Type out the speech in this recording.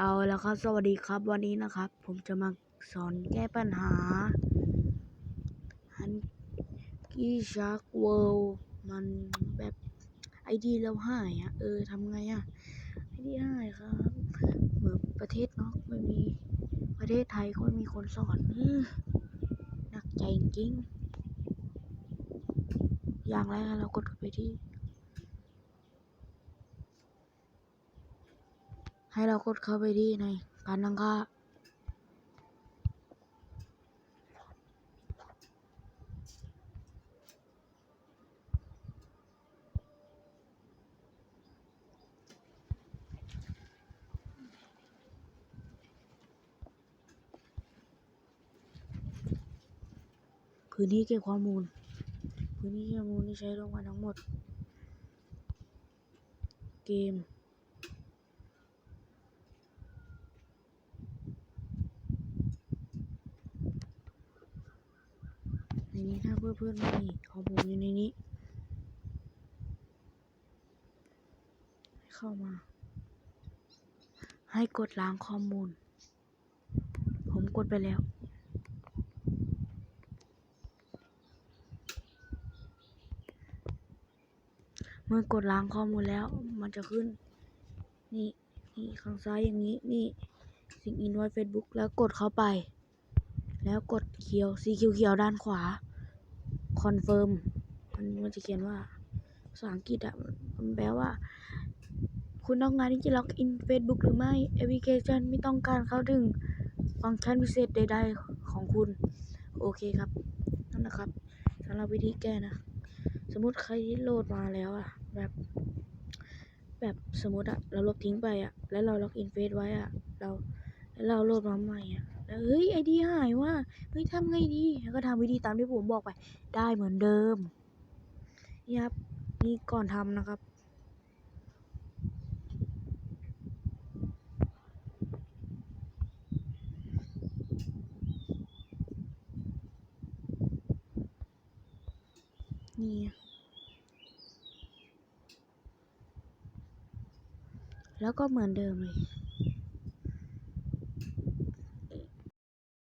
เอาแล้วครับ สวัสดีครับวันนี้นะครับ ผมจะมาสอนแก้ปัญหาฮันกี้ชาร์กเวิลมันแบบไอดีเราหายอะเออทำไงอะไอดีหายครับเหมือนประเทศนอกไม่มีประเทศไทยก็ไม่มีคนสอนหนักใจจริงอย่างแรกเรากดไปที่ ให้เรากดเข้าไปที่ในการตั้งค่าพื้นที่เก็บข้อมูล พื้นที่เก็บข้อมูลที่ใช้ร่วมกันทั้งหมด เกม นนี้ถ้าเพื่อนเพื่อนๆไม่มีข้อมูลอยู่ในนี้ให้เข้ามา ให้กดล้างข้อมูล ผมกดไปแล้วเมื่อกดล้างข้อมูลแล้ว มันจะขึ้น นี่นี่ข้างซ้ายอย่างนี้ นี่สิ่งอินไว้ Facebook แล้วกดเข้าไป แล้วกดเขียวสีเขียวๆด้านขวา คอนเฟิร์มมันมันจะเขียนว่าภาษาอังกฤษอะมันแปลว่า คุณต้องการที่จะล็อกอิน Facebook หรือไม่แอปพลิเคชันไม่ต้องการเข้าถึงฟังก์ชันพิเศษใด ๆ ของคุณ โอเคครับนั่นนะครับสำหรับวิธีแก้นะ สมมติใครที่โหลดมาแล้วอะแบบแบบสมมติอะเราลบทิ้งไปอะแล้วเราล็อกอินเฟซไว้อะเราแล้วเราโหลดมาใหม่อะ เฮ้ยไอดีหายว่าเฮ้ยทำไงดีแล้วก็ทำวิธีตามที่ผมบอกไป ได้เหมือนเดิมนี่ครับนี่ก่อนทำนะครับนี่แล้วก็เหมือนเดิมเลย